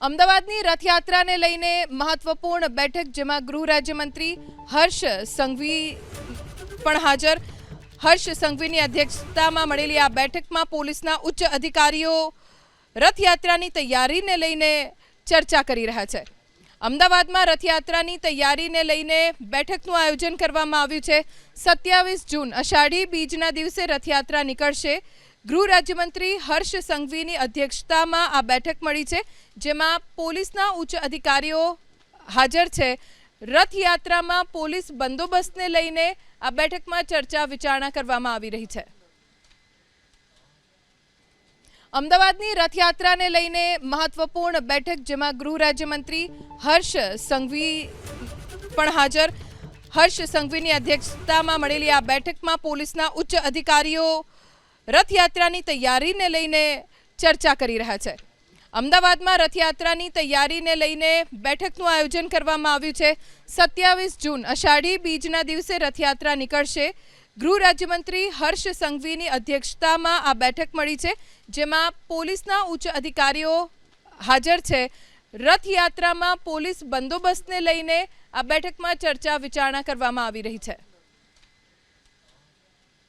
અમદાવાદની રથયાત્રાને લઈને મહત્વપૂર્ણ બેઠક, જેમાં ગૃહ રાજ્યમંત્રી હર્ષ સંઘવી પણ હાજર. હર્ષ સંઘવીની અધ્યક્ષતામાં મળેલી આ બેઠકમાં પોલીસના ઉચ્ચ અધિકારીઓ રથયાત્રાની તૈયારીને લઈને ચર્ચા કરી રહ્યા છે. અમદાવાદમાં રથયાત્રાની તૈયારીને લઈને બેઠકનું આયોજન કરવામાં આવ્યું છે. સત્યાવીસ જૂન અષાઢી બીજના દિવસે રથયાત્રા નીકળશે. ગૃહ રાજ્યમંત્રી હર્ષ સંઘવીની અધ્યક્ષતામાં આ બેઠક મળી છે, જેમાં પોલીસના ઉચ્ચ અધિકારીઓ હાજર છે. રથયાત્રામાં પોલીસ બંદોબસ્તને લઈને આ બેઠકમાં ચર્ચા વિચારણા કરવામાં આવી રહી છે. અમદાવાદની રથયાત્રાને લઈને મહત્વપૂર્ણ બેઠક, જેમાં ગૃહ રાજ્યમંત્રી હર્ષ સંઘવી પણ હાજર. હર્ષ સંઘવીની અધ્યક્ષતામાં મળેલી આ બેઠકમાં પોલીસના ઉચ્ચ અધિકારીઓ રથયાત્રાની તૈયારીને લઈને ચર્ચા કરી રહ્યા છે. અમદાવાદમાં રથયાત્રાની તૈયારીને લઈને બેઠકનું આયોજન કરવામાં આવ્યું છે. સત્યાવીસ જૂન અષાઢી બીજના દિવસે રથયાત્રા નીકળશે. ગૃહ રાજ્યમંત્રી હર્ષ સંઘવીની અધ્યક્ષતામાં આ બેઠક મળી છે, જેમાં પોલીસના ઉચ્ચ અધિકારીઓ હાજર છે. રથયાત્રામાં પોલીસ બંદોબસ્તને લઈને આ બેઠકમાં ચર્ચા વિચારણા કરવામાં આવી રહી છે.